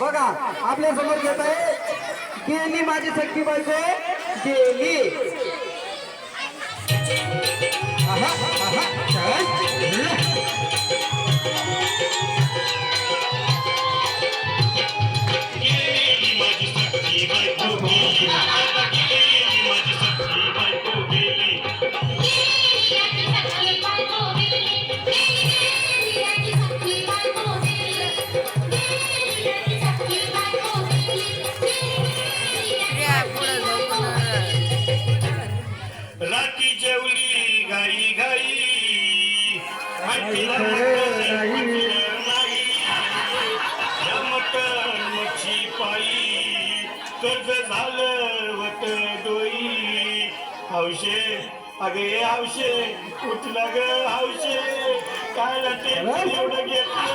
बघा आपल्यासमोर घेत आहे. गेली माझी सख्खी बायको गेली आईला मटण नाही मच्छी पायी कर्ज झालं वत डोई हौशे अगे हौशे उठला ग हौशे काय ते एवढं घेतलं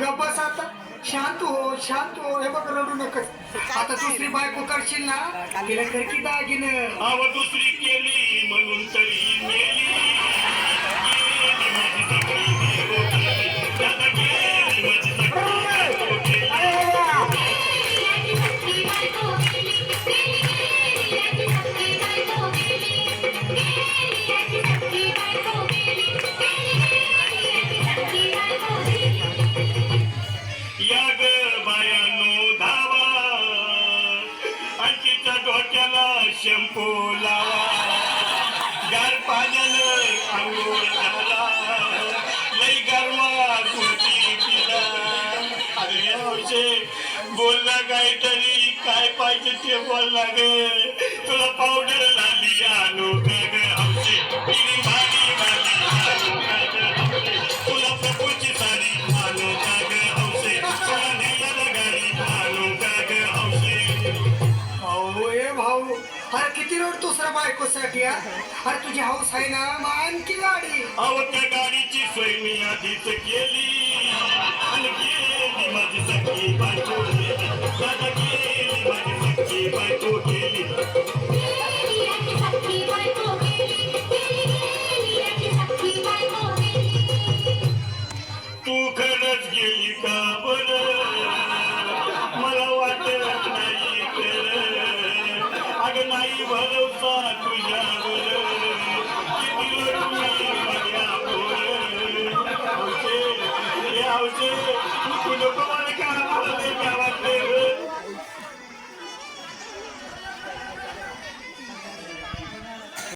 बस ग बस आता. शांत हो शांत हो. हे बघ रडू नका आता दुसरी बायको करशील ना तिला कर की दागिनं दुसरी डोक्याला लावा. गार पाण्यानं आंघोळ घाला. लई गरमा गुटी पिला. अरे हौशे बोलला काहीतरी काय पाहिजे ते बोलला ग. रोड दुसरा बायकोसाठी हा? अरे तुझी हाऊस आहे ना मग आणखी गाडी. अहो त्या गाडीची सोय मी आधीच केली. आणि गेली माझी सखी बायको दादा अगं नाही